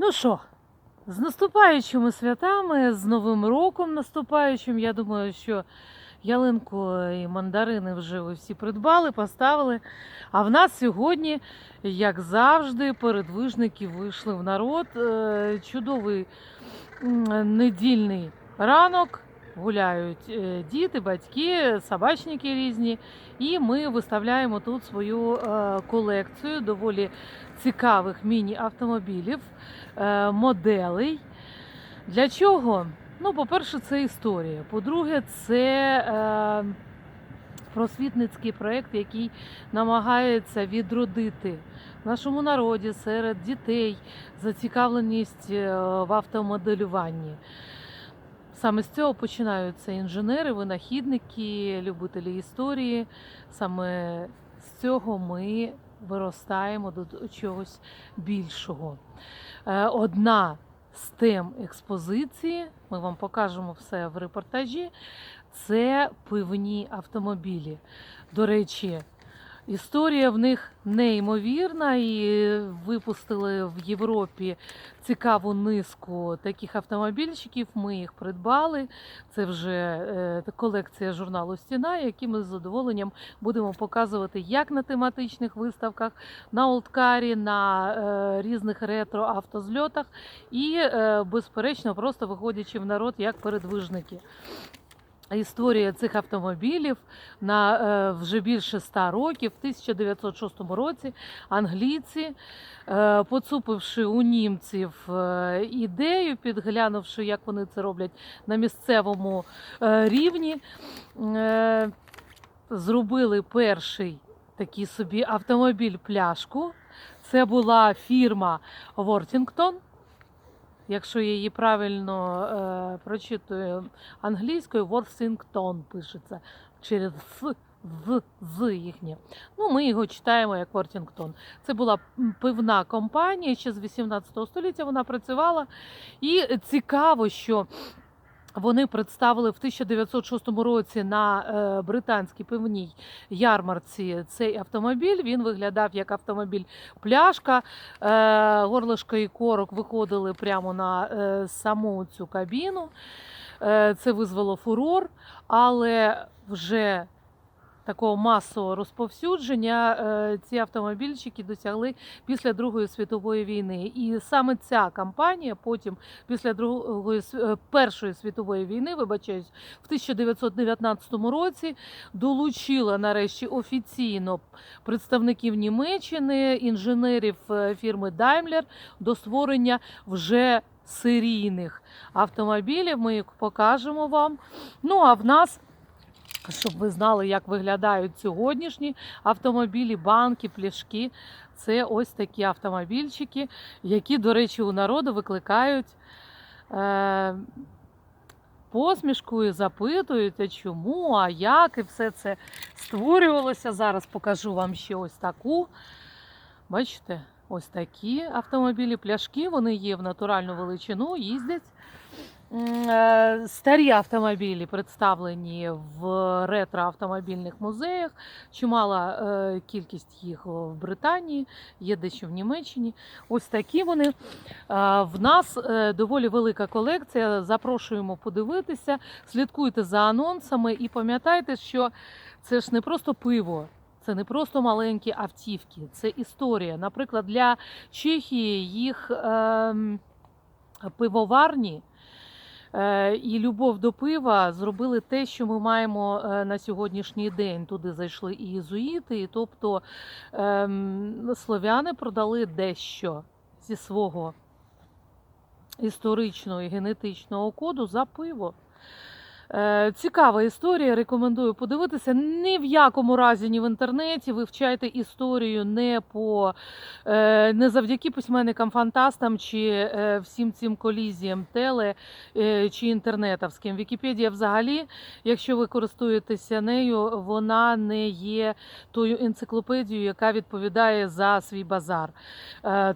Ну що, з наступаючими святами, з Новим роком наступаючим. Я думаю, що ялинку і мандарини вже ви всі придбали, поставили. А в нас сьогодні, як завжди, передвижники вийшли в народ. Е, Чудовий недільний ранок. Гуляють е, діти, батьки, собачники різні. І ми виставляємо тут свою е, колекцію доволі цікавих міні-автомобілів, е, моделей. Для чого? Ну, по-перше, це історія. По-друге, це е, просвітницький проєкт, який намагається відродити в нашому народі серед дітей зацікавленість е, в автомоделюванні. Саме з цього починаються інженери, винахідники, любителі історії. Саме з цього ми виростаємо до чогось більшого. Е, Одна з тем експозиції, ми вам покажемо все в репортажі, це пивні автомобілі. До речі, історія в них неймовірна, і випустили в Європі цікаву низку таких автомобільчиків. Ми їх придбали. Це вже е, колекція журналу Стіна, які ми з задоволенням будемо показувати як на тематичних виставках, на Олдкарі, на е, різних ретро-автозльотах і, е, безперечно, просто виходячи в народ як передвижники. Історія цих автомобілів на е, вже більше ста років, в 1906 році англійці, е, поцупивши у німців е, ідею, підглянувши, як вони це роблять на місцевому рівні, зробили перший такий собі автомобіль-пляшку. Це була фірма Вортінгтон. Якщо я її правильно е, прочитую англійською, Worthington пишеться через С, з, з їхнє. Ну, ми його читаємо як Вортінгтон. Це була пивна компанія, ще з 18 століття вона працювала. І цікаво, що вони представили в 1906 році на е, британській пивній ярмарці цей автомобіль. Він виглядав як автомобіль пляшка. Е, горлишко і корок виходили прямо на е, саму цю кабіну. Це визвало фурор, але вже такого масового розповсюдження е, ці автомобільчики досягли після Другої світової війни. І саме ця кампанія потім, після Другої е, Першої світової війни, вибачаюсь, в 1919 році долучила нарешті офіційно представників Німеччини, інженерів е, фірми Daimler до створення вже серійних автомобілів. Ми їх покажемо вам. Ну а в нас. Щоб ви знали, як виглядають сьогоднішні автомобілі, банки, пляшки. Це ось такі автомобільчики, які, до речі, у народу викликають е, посмішку і запитують, а чому, а як, і все це створювалося. Зараз покажу вам ще ось таку. Бачите, ось такі автомобілі, пляшки, вони є в натуральну величину, їздять. Е, Старі автомобілі представлені в ретро-автомобільних музеях. Чимала е, кількість їх в Британії, є дещо в Німеччині. Ось такі вони. Е, В нас е, доволі велика колекція. Запрошуємо подивитися, слідкуйте за анонсами і пам'ятайте, що це ж не просто пиво. Це не просто маленькі автівки, це історія. Наприклад, для Чехії їх ем, пивоварні е, і любов до пива зробили те, що ми маємо е, на сьогоднішній день. Туди зайшли і єзуїти, і тобто ем, слов'яни продали дещо зі свого історичного і генетичного коду за пиво. Е, Цікава історія, рекомендую подивитися. Ні в якому разі, ні в інтернеті вивчайте історію не по е, не завдяки письменникам-фантастам чи е, всім цим колізіям теле чи інтернетовським. Вікіпедія, взагалі, якщо ви користуєтеся нею, вона не є тою енциклопедією, яка відповідає за свій базар,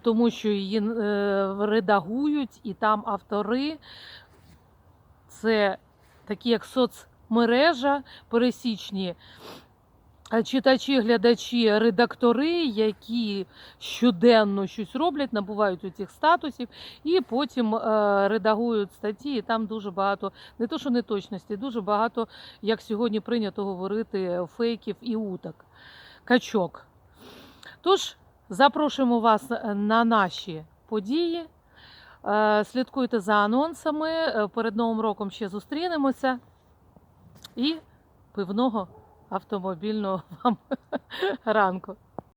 тому що її редагують, і там автори це такі як соцмережа, пересічні читачі, глядачі, редактори, які щоденно щось роблять, набувають у цих статусів і потім е, редагують статті. І там дуже багато, не то що неточності, дуже багато, як сьогодні прийнято говорити, фейків і уток, качок. Тож, запрошуємо вас е, на наші події. Е, Слідкуйте за анонсами. Е, Перед Новим роком ще зустрінемося. І пивного автомобільного вам ранку.